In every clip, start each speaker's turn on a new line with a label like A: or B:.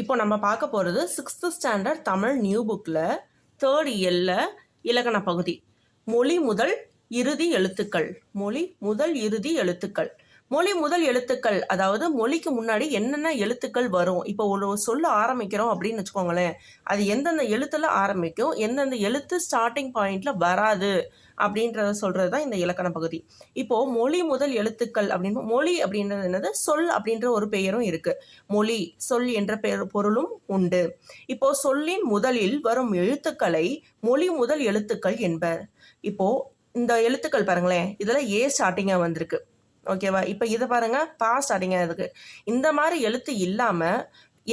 A: இப்போ நம்ம பார்க்க போகிறது சிக்ஸ்த்து ஸ்டாண்டர்ட் தமிழ் நியூ புக்கில் தேர்ட் இயல்ல இலக்கண பகுதி. மொழி முதல் இறுதி எழுத்துக்கள். மொழி முதல் இறுதி எழுத்துக்கள். மொழி முதல் எழுத்துக்கள் அதாவது மொழிக்கு முன்னாடி என்னென்ன எழுத்துக்கள் வரும்? இப்போ ஒரு சொல்ல ஆரம்பிக்கிறோம் அப்படின்னு வச்சுக்கோங்களேன். அது எந்தெந்த எழுத்துல ஆரம்பிக்கும் எந்தெந்த எழுத்து ஸ்டார்டிங் பாயிண்ட்ல வராது அப்படின்றத சொல்றது தான் இந்த இலக்கண பகுதி. இப்போ மொழி முதல் எழுத்துக்கள் அப்படின்னு மொழி அப்படின்றது என்னது? சொல் அப்படின்ற ஒரு பெயரும் இருக்கு. மொழி சொல் என்ற பெயர் பொருளும் உண்டு. இப்போ சொல்லின் முதலில் வரும் எழுத்துக்களை மொழி முதல் எழுத்துக்கள் என்பர். இப்போ இந்த எழுத்துக்கள் பாருங்களேன் இதில் ஏ ஸ்டார்டிங்காக வந்திருக்கு. ஓகேவா? இப்போ இதை பாருங்க பாஸ் ஸ்டார்டிங்காக இந்த மாதிரி எழுத்து இல்லாமல்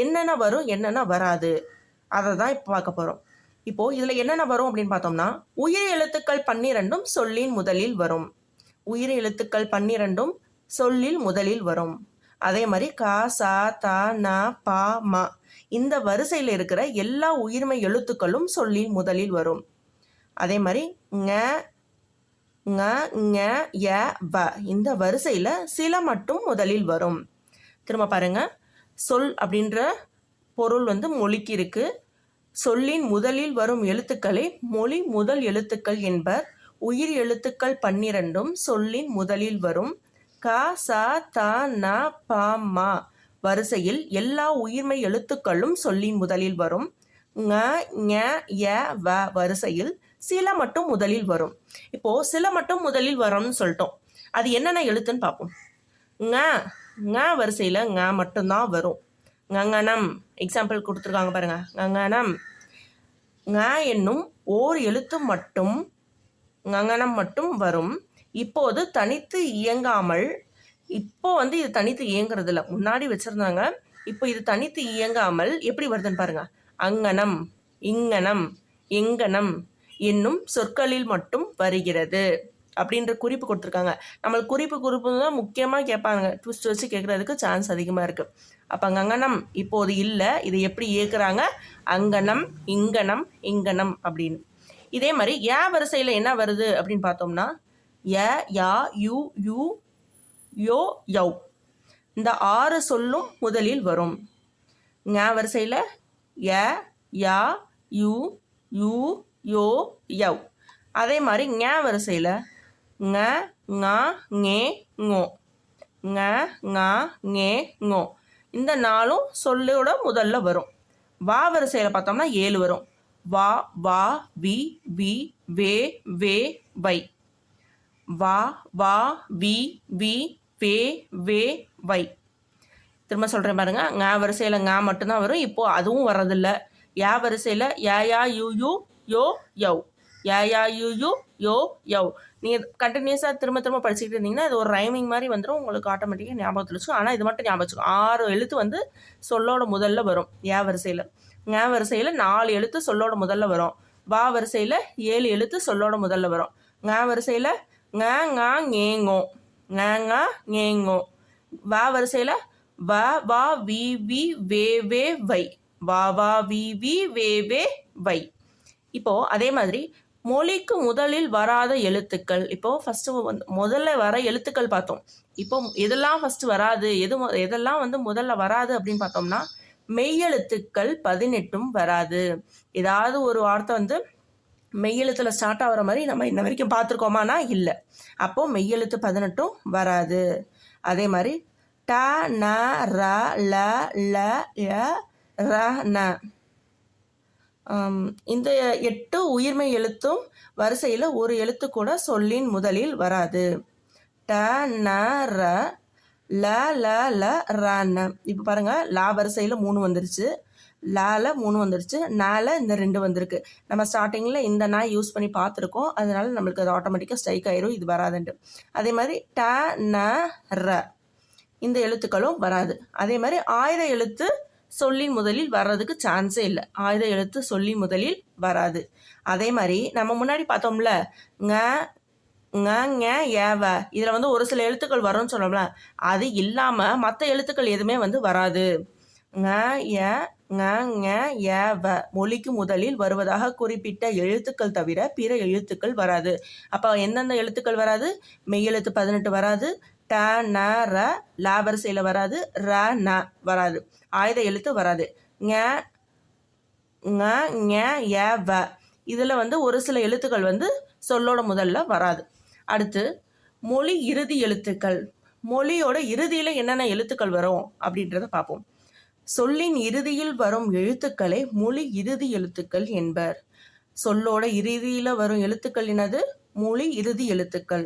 A: என்னென்ன வரும் என்னென்ன வராது? அதை தான் இப்போ பார்க்க போகிறோம் இப்போது இதில் என்னென்ன வரும் அப்படின்னு பார்த்தோம்னா உயிர் எழுத்துக்கள் பன்னிரெண்டும் சொல்லின் முதலில் வரும். உயிர் எழுத்துக்கள் பன்னிரெண்டும் சொல்லில் முதலில் வரும். அதே மாதிரி கா சா தா ந பா மா. இந்த வரிசையில் இருக்கிற எல்லா உயிர்மை எழுத்துக்களும் சொல்லில் முதலில் வரும். அதே மாதிரி ங ங ஞ ய வ. இந்த வரிசையில் சில மட்டும் முதலில் வரும். திரும்ப பாருங்க. சொல் அப்படின்ற பொருள் வந்து மொழிக்கு இருக்கு. சொல்லின் முதலில் வரும் எழுத்துக்களை மொழி முதல் எழுத்துக்கள் என்பர். உயிர் எழுத்துக்கள் பன்னிரண்டும் சொல்லின் முதலில் வரும். க ச த ந ப ம. வரிசையில் எல்லா உயிர்மை எழுத்துக்களும் சொல்லின் முதலில் வரும். ங ஞ ய வ. வரிசையில் சில மட்டும் முதலில் வரும். இப்போ சில மட்டும் முதலில் வரும்னு சொல்லிட்டோம். அது என்னென்ன எழுத்துன்னு பார்ப்போம். ங ங வரிசையில் ங மட்டும்தான் வரும். ngங்கனம் எக்ஸாம்பிள் கொடுத்துருக்காங்க பாருங்க. ngங்கனம் ங என்னும் ஓர் எழுத்து மட்டும் ngங்கனம் மட்டும் வரும். இப்போது தனித்து இயங்காமல் இப்போ வந்து இது தனித்து இயங்குறது இல்லை முன்னாடி வச்சுருந்தாங்க. இப்போ இது தனித்து இயங்காமல் எப்படி வருதுன்னு பாருங்க. அங்கனம் இங்கனம் எங்கனம் என்னும் சொற்களில் மட்டும் வருகிறது. அப்படின்ற குறிப்பு கொடுத்துருக்காங்க. நம்மளுக்கு குறிப்பு குறிப்பு தான் முக்கியமாக கேட்பாங்க. ட்விஸ்ட் வச்சு கேட்குறதுக்கு சான்ஸ் அதிகமாக இருக்குது அப்போ அங்கனம் இப்போது இல்லை. இதை எப்படி இயக்குறாங்க? அங்கனம் இங்கனம் இங்கனம் அப்படின்னு. இதே மாதிரி ஏ வரிசையில் என்ன வருது அப்படின்னு பார்த்தோம்னா ய யா யு யூ யோ யவ். இந்த ஆறு சொல்லும் முதலில் வரும். ஞா வரிசையில் ய யா யு யூ யோ யவ். அதே மாதிரி ஞ வரிசையில் ங ங ஞே ஞோ ங ங ஞே ஞோ இந்த நாளும் சொல்லோட முதல்ல வரும். வா வரிசையில் பார்த்தோம்னா ஏழு வரும். வா வா வி வி வே வே வை. வா வா வி வி வே வே வை. திரும்ப சொல்கிறேன் பாருங்க. ங வரிசையில் ங மட்டும்தான் வரும். இப்போது அதுவும் வர்றதில்ல. யா வரிசையில் யா யா யூ யூ யோ யவ் யா யா யூ யூ யோ யவ் நீங்கள் கண்டினியூஸாக திரும்ப திரும்ப படிச்சுக்கிட்டு இருந்தீங்கன்னா இது ஒரு ரைமிங் மாதிரி வந்துடும் உங்களுக்கு ஆட்டோமேட்டிக்காக ஞாபகத்தில் வச்சுக்கும் ஆனால் இது மட்டும் ஞாபகம் வச்சுக்கும் ஆறு எழுத்து வந்து சொல்லோட முதல்ல வரும் யா வரிசையில். ஏ வரிசையில் நாலு எழுத்து சொல்லோட முதல்ல வரும். வா வரிசையில் ஏழு எழுத்து சொல்லோட முதல்ல வரும். ங வரிசையில் ங ங. ஞேங்கோ ஞேங்கோ வா வரிசையில் வ வா வி வி வே வே வை. வா வா வி வி வே வே வை. இப்போது அதே மாதிரி மொழிக்கு முதலில் வராத எழுத்துக்கள். இப்போது ஃபஸ்ட்டு வந்து முதல்ல வர எழுத்துக்கள் பார்த்தோம். இப்போ எதெல்லாம் ஃபஸ்ட்டு வராது எது மொ- எதெல்லாம் வந்து முதல்ல வராது அப்படின்னு பார்த்தோம்னா மெய்யெழுத்துக்கள் பதினெட்டும் வராது. ஏதாவது ஒரு வார்த்தை வந்து மெய்யெழுத்தில் ஸ்டார்ட் ஆகிற மாதிரி நம்ம இன்ன வரைக்கும் பார்த்துருக்கோமானா இல்லை. அப்போது மெய்யெழுத்து பதினெட்டும் வராது. அதே மாதிரி ட ந ர ல ல ய ர ந. இந்த எட்டு உயிர்மெய் எழுத்தும் வரிசையில் ஒரு எழுத்து கூட சொல்லின் முதலில் வராது. ட ந ர ல ல ல ர ந. இப்போ பாருங்க லா வரிசையில் மூணு வந்துருச்சு. லால மூணு வந்துருச்சு. நால இந்த ரெண்டு வந்திருக்கு. நம்ம ஸ்டார்டிங்கில் இந்த நாய் யூஸ் பண்ணி பார்த்துருக்கோம். அதனால நம்மளுக்கு அது ஆட்டோமேட்டிக்காக ஸ்ட்ரைக் ஆயிரும். இது வராதுன்ட்டு. அதே மாதிரி ட ந ர. இந்த எழுத்துக்களும் வராது. அதே மாதிரி ஆயிர எழுத்து சொல்லி முதலில் வர்றதுக்கு சான்ஸே இல்லை. ஆயுத எழுத்து சொல்லி முதலில் வராது. அதே மாதிரி நம்ம முன்னாடி பார்த்தோம்ல ங ங ஏவ இதில் வந்து ஒரு சில எழுத்துக்கள் வரும்னு சொன்னோம்ல அது இல்லாமல் மற்ற எழுத்துக்கள் எதுவுமே வந்து வராது. ங ஏ ங ஞ ஏவ மொழிக்கு முதலில் வருவதாக குறிப்பிட்ட எழுத்துக்கள் தவிர பிற எழுத்துக்கள் வராது. அப்போ எந்தெந்த எழுத்துக்கள் வராது? மெய்யெழுத்து பதினெட்டு வராது ட ந ர லா வரிசையில் வராது. ர ந வராது. ஆயுத எழுத்து வராது. ஞ ங ஞ ய வ. இதில் வந்து ஒரு சில எழுத்துக்கள் வந்து சொல்லோட முதல்ல வராது. அடுத்து மொழி இறுதி எழுத்துக்கள். மொழியோட இறுதியில் என்னென்ன எழுத்துக்கள் வரும் அப்படின்றத பார்ப்போம். சொல்லின் இறுதியில் வரும் எழுத்துக்களை மொழி இறுதி எழுத்துக்கள் என்பர். சொல்லோட இறுதியில் வரும் எழுத்துக்கள் என்னது? மொழி இறுதி எழுத்துக்கள்.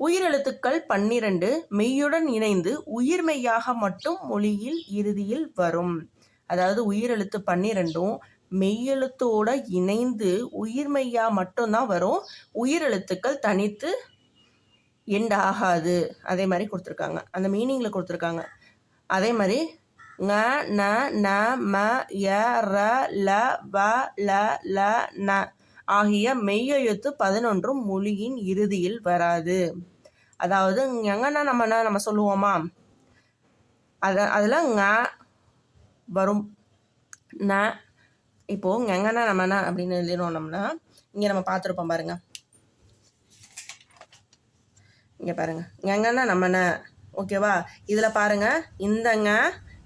A: உயிரெழுத்துக்கள் பன்னிரண்டு மெய்யுடன் இணைந்து உயிர்மெய்யாக மட்டும் மொழியில் இறுதியில் வரும். அதாவது உயிரெழுத்து பன்னிரெண்டும் மெய்யெழுத்தோட இணைந்து உயிர்மெய்யா மட்டும்தான் வரும். உயிரெழுத்துக்கள் தனித்து எண்ட் ஆகாது அதே மாதிரி கொடுத்துருக்காங்க. அந்த மீனிங்கில் கொடுத்துருக்காங்க. அதே மாதிரி ங ந ந ம ய ர ல வ ல ல ந. ஆகிய மெய்யெழுத்து பதினொன்றும் மொழியின் இறுதியில் வராது. அதாவது எங்கன்னா நம்ம என்ன நம்ம சொல்லுவோமா? அத அதில் ங வரும். ந இப்போது எங்கன்னா நம்ம என்ன அப்படின்னு எழுதினோம்னா இங்கே நம்ம பார்த்துருப்போம் பாருங்க. இங்கே பாருங்க. எங்கன்னா நம்ம ந ஓகேவா இதில் பாருங்க. இந்தங்க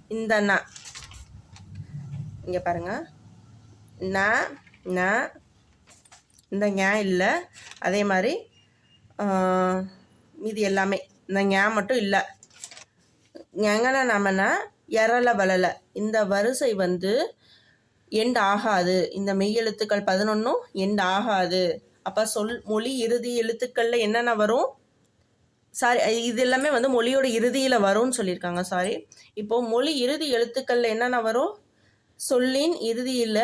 A: இந்த ந. இங்கே பாருங்க. ந ந இந்த ஞா இல்லை. அதே மாதிரி மீதி எல்லாமே. இந்த ஞா மட்டும் இல்லை. ஞங்கன நம்மனா எரல வளல இந்த வரிசை வந்து எண்ட் ஆகாது. இந்த மெய்யெழுத்துக்கள் பதினொன்றும் எண்ட் ஆகாது. அப்போ சொல் மொழி இறுதி எழுத்துக்களில் என்னென்ன வரும்? சாரி இது எல்லாமே வந்து மொழியோட இறுதியில் வரும்னு சொல்லியிருக்காங்க சாரி. இப்போது மொழி இறுதி எழுத்துக்களில் என்னென்ன வரும்? சொல்லின் இறுதியில்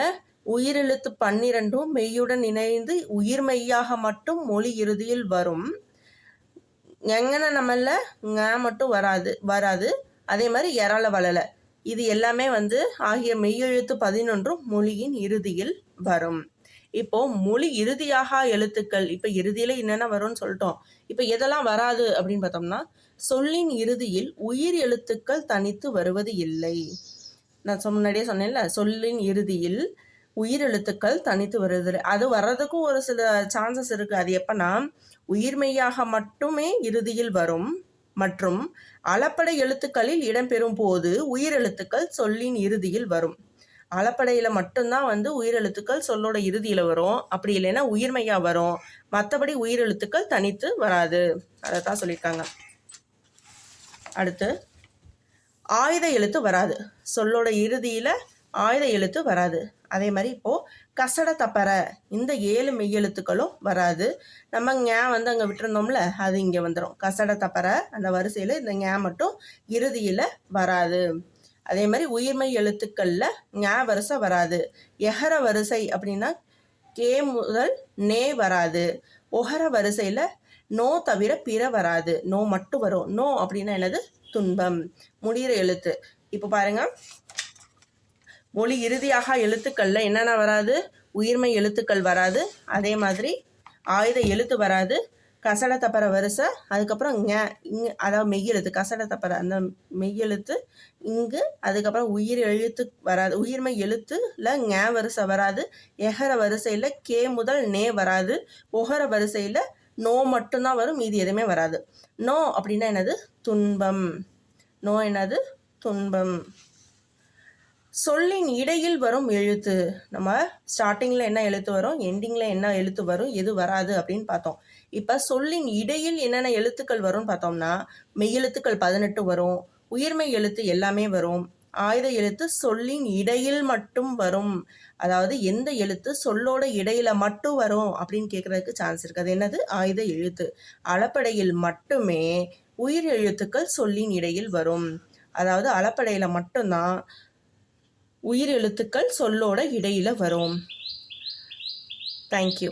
A: உயிரெழுத்து பன்னிரெண்டும் மெய்யுடன் இணைந்து உயிர் மெய்யாக மட்டும் மொழி இறுதியில் வரும். எங்கன நம்மள ங மட்டும் வராது வராது. அதே மாதிரி எறால வளல. இது எல்லாமே வந்து ஆகிய மெய்யெழுத்து பதினொன்றும் மொழியின் இறுதியில் வரும். இப்போ மொழி இறுதியாக எழுத்துக்கள் இப்போ இறுதியில என்னென்ன வரும்னு சொல்லிட்டோம். இப்போ எதெல்லாம் வராது அப்படின்னு பார்த்தோம்னா சொல்லின் இறுதியில் உயிர் எழுத்துக்கள் தனித்து வருவது இல்லை. நான் சொ- முன்னாடியே சொன்னேன்ல சொல்லின் இறுதியில் உயிர் எழுத்துக்கள் தனித்து வருது. அது வர்றதுக்கும் ஒரு சில சான்சஸ் இருக்கு. அது எப்பனா உயிர்மெய்யாக மட்டுமே இறுதியில் வரும். மற்றும் அளப்படை எழுத்துக்களில் இடம்பெறும் போது உயிரெழுத்துக்கள் சொல்லின் இறுதியில் வரும். அளப்படையில் மட்டும்தான் வந்து உயிரெழுத்துக்கள் சொல்லோட இறுதியில் வரும். அப்படி இல்லைன்னா உயிர்மெய்யா வரும். மற்றபடி உயிரெழுத்துக்கள் தனித்து வராது. அதை தான் சொல்லியிருக்காங்க. அடுத்து ஆயுத எழுத்து வராது. சொல்லோட இறுதியில் ஆயுத எழுத்து வராது. அதே மாதிரி இப்போது கசட தப்பற இந்த ஏழு மெய்யெழுத்துக்களும் வராது. நம்ம ஞா வந்து அங்கே விட்டுருந்தோம்ல அது இங்கே வந்துடும் கசட தப்பற அந்த வரிசையில் இந்த ஞா மட்டும் இறுதியில் வராது. அதே மாதிரி உயிர்மெய் எழுத்துக்களில் ஞா வரிசை வராது. எகர வரிசை அப்படின்னா கே முதல் நே வராது. ஒகர வரிசையில் நோ தவிர பிற வராது. நோ மட்டும் வரும். நோ அப்படின்னா என்னது? துன்பம். முடிகிற எழுத்து. இப்போ பாருங்கள் மொழி இறுதியாக எழுத்துக்கள்ல என்னென்ன வராது? உயிர்மை எழுத்துக்கள் வராது. அதே மாதிரி ஆயுத எழுத்து வராது. கசட தப்பற வரிசை அதுக்கப்புறம் ஞ இங் அதாவது மெய்யெழுத்து கசட தப்பற அந்த மெய்யெழுத்து இங்கு அதுக்கப்புறம் உயிர் எழுத்து வராது. உயிர்மை எழுத்துல ஞ வரிசை வராது. எகர வரிசையில் கே முதல் நே வராது. ஒகர வரிசையில் நோ மட்டும்தான் வரும். மீதி எதுவுமே வராது. நோ அப்படின்னா என்னது? துன்பம். நோ என்னது? துன்பம். சொல்லின் இடையில் வரும் எழுத்து. நம்ம ஸ்டார்டிங்கில் என்ன எழுத்து வரும்? எண்டிங்கில் என்ன எழுத்து வரும்? எது வராது அப்படின்னு பார்த்தோம். இப்போ சொல்லின் இடையில் என்னென்ன எழுத்துக்கள் வரும்னு பார்த்தோம்னா மெய்யெழுத்துக்கள் பதினெட்டு வரும் உயிர்மை எழுத்து எல்லாமே வரும். ஆயுத எழுத்து சொல்லின் இடையில் மட்டும் வரும். அதாவது எந்த எழுத்து சொல்லோட இடையில மட்டும் வரும் அப்படின்னு கேட்கறதுக்கு சான்ஸ் இருக்கு. அது என்னது? ஆயுத எழுத்து. அளப்படையில் மட்டுமே உயிர் எழுத்துக்கள் சொல்லின் இடையில் வரும். அதாவது அளப்படையில மட்டும்தான் உயிர் எழுத்துக்கள் சொல்லோட இடையில வரும். தேங்க்யூ